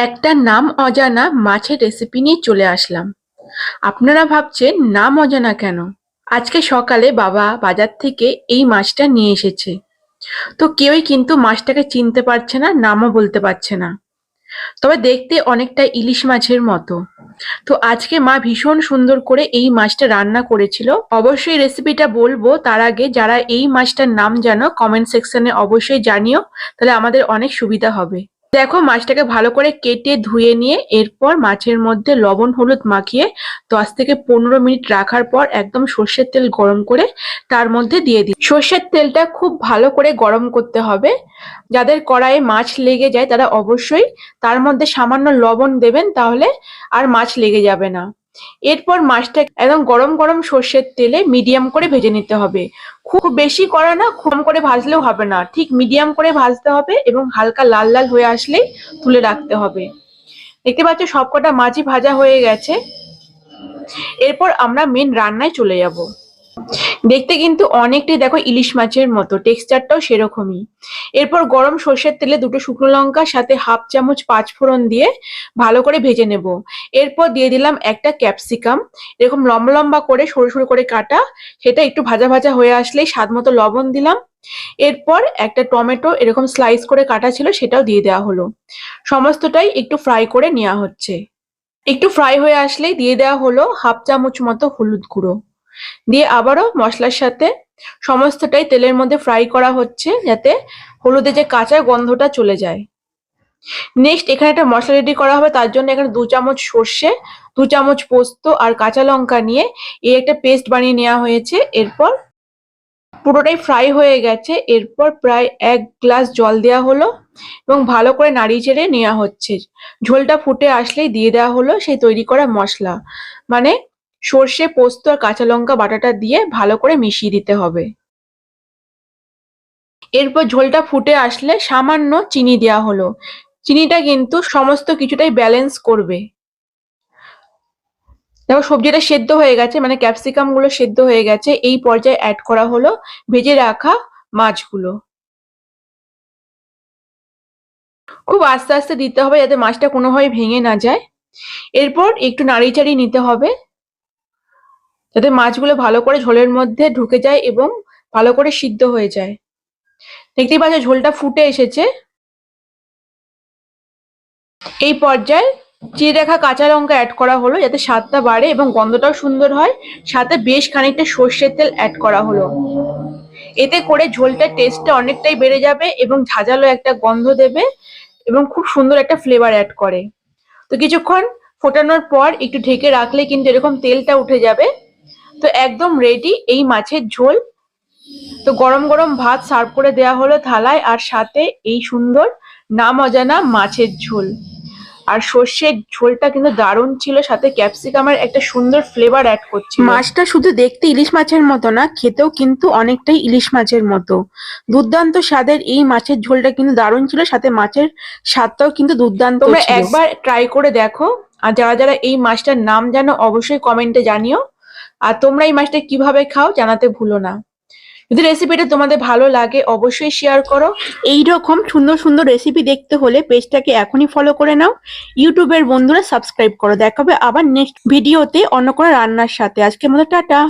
একটা নাম অজানা মাছের রেসিপি নিয়ে চলে আসলাম। আপনারা ভাবছেন, নাম অজানা কেন? আজকে সকালে বাবা বাজার থেকে এই মাছটা নিয়ে এসেছে। তো কেউই কিন্তু মাছটাকে চিনতে পারছে না, নামও বলতে পারছে না। তবে দেখতে অনেকটা ইলিশ মাছের মতো। তো আজকে মা ভীষণ সুন্দর করে এই মাছটা রান্না করেছিল। অবশ্যই রেসিপিটা বলব, তার আগে যারা এই মাছটার নাম জানো কমেন্ট সেকশনে অবশ্যই জানিও। তাহলে আমাদের অনেক সুবিধা হবে। দেখো মাছটাকে ভালো করে কেটে ধুয়ে নিয়ে এরপর মাছের মধ্যে লবণ, হলুদ মাখিয়ে দশ থেকে পনেরো মিনিট রাখার পর একদম সর্ষের তেল গরম করে তার মধ্যে দিয়ে দিই। সর্ষের তেলটা খুব ভালো করে গরম করতে হবে। যাদের কড়াইয়ে মাছ লেগে যায় তারা অবশ্যই তার মধ্যে সামান্য লবণ দেবেন তাহলে আর মাছ লেগে যাবে না। এরপর মাছটা একদম গরম গরম সর্ষের তেলে মিডিয়াম করে ভেজে নিতে হবে। খুব বেশি করা না, খুব করে ভাজলেও হবে না। ঠিক মিডিয়াম করে ভাজতে হবে এবং হালকা লাল লাল হয়ে আসলেই তুলে রাখতে হবে। দেখতে পাচ্ছ সবকটা মাছই ভাজা হয়ে গেছে। এরপর আমরা মেন রান্নায় চলে যাব। দেখতে কিন্তু অনেকটাই দেখো ইলিশ মাছের মতো, টেক্সচারটাও সেরকমই। এরপর গরম সর্ষের তেলে দুটো শুকনো লঙ্কা, সাথে হাফ চামচ পাঁচ ফোড়ন দিয়ে ভালো করে ভেজে নেব। এরপর দিয়ে দিলাম একটা ক্যাপসিকাম। এরকম লম্বা লম্বা করে, সরু সরু করে কাটা, সেটা একটু ভাজা ভাজা হয়ে আসলেই স্বাদ মতো লবণ দিলাম। এরপর একটা টমেটো এরকম স্লাইস করে কাটা ছিল, সেটাও দিয়ে দেওয়া হলো। সমস্তটাই একটু ফ্রাই করে নেওয়া হচ্ছে। একটু ফ্রাই হয়ে আসলেই দিয়ে দেওয়া হলো হাফ চামচ মতো হলুদ গুঁড়ো। দিয়ে আবারও মশলার সাথে সমস্তটাই তেলের মধ্যে ফ্রাই করা হচ্ছে যাতে হলুদের যে কাঁচা গন্ধটা চলে যায়। নেক্সট এখানে একটা মশলা রেডি করা হবে, তার জন্য এখানে দু চামচ সর্ষে, দু চামচ পোস্ত আর কাঁচা লঙ্কা নিয়ে এই একটা পেস্ট বানিয়ে নেওয়া হয়েছে। এরপর পুরোটাই ফ্রাই হয়ে গেছে। এরপর প্রায় এক গ্লাস জল দেওয়া হলো এবং ভালো করে নাড়িয়ে চেড়ে নেওয়া হচ্ছে। ঝোলটা ফুটে আসলেই দিয়ে দেওয়া হলো সেই তৈরি করা মশলা। মানে সর্ষে, পোস্ত আর কাঁচা লঙ্কা বাটাটা দিয়ে ভালো করে মিশিয়ে দিতে হবে। এরপর ঝোলটা ফুটে আসলে সামান্য চিনি দেওয়া হলো। চিনিটা কিন্তু সমস্ত কিছুটাই ব্যালেন্স করবে। দেখো, সবজিটা সেদ্ধ হয়ে গেছে মানে ক্যাপসিকামগুলো সেদ্ধ হয়ে গেছে, এই পর্যায়ে অ্যাড করা হলো ভেজে রাখা মাছগুলো। খুব আস্তে আস্তে দিতে হবে যাতে মাছটা কোনোভাবে ভেঙে না যায়। এরপর একটু নাড়িয়ে চাড়িয়ে নিতে হবে। যাতে মাছগুলো ভালো করে ঝোলের মধ্যে ঢুকে যায় এবং ভালো করে সিদ্ধ হয়ে যায়। দেখতেই পাচ্ছ ঝোলটা ফুটে এসেছে। এই পর্যায়ে চিড়ে রাখা কাঁচা লঙ্কা অ্যাড করা হলো যাতে স্বাদটা বাড়ে এবং গন্ধটাও সুন্দর হয়। সাথে বেশ খানিকটা সর্ষের তেল অ্যাড করা হলো। এতে করে ঝোলটার টেস্টটা অনেকটাই বেড়ে যাবে এবং ঝাঁঝালো একটা গন্ধ দেবে এবং খুব সুন্দর একটা ফ্লেভার অ্যাড করে। তো কিছুক্ষণ ফোটানোর পর একটু ঢেকে রাখলে কিন্তু এরকম তেলটা উঠে যাবে। তো একদম রেডি এই মাছের ঝোল। তো গরম গরম ভাত সার্ভ করে দেওয়া হলো থালায় আর সাথে এই সুন্দর নাম অজানা মাছের ঝোল। আর সর্ষের ঝোলটা কিন্তু দারুণ ছিল সাথে ক্যাপসিকামের একটা সুন্দর ফ্লেভার অ্যাড করছে মাছটা শুধু দেখতে ইলিশ মাছের মতো না খেতেও কিন্তু অনেকটাই ইলিশ মাছের মতো। দুর্দান্ত স্বাদের এই মাছের ঝোলটা কিন্তু দারুণ ছিল সাথে মাছের স্বাদটাও কিন্তু দুর্দান্ত তোমরা একবার ট্রাই করে দেখো। আর যারা যারা এই মাছটার নাম জানো অবশ্যই কমেন্টে জানিও। আর তোমরা এই মাছটা কীভাবে খাও জানাতে ভুলো না। যদি রেসিপিটা তোমাদের ভালো লাগে, অবশ্যই শেয়ার করো। এই রকম সুন্দর সুন্দর রেসিপি দেখতে হলে পেজটাকে এখনই ফলো করে নাও। ইউটিউবের বন্ধুরা সাবস্ক্রাইব করো। দেখাবে আবার নেক্সট ভিডিওতে অন্য কোনো রান্নার সাথে। আজকে মতো টাটা।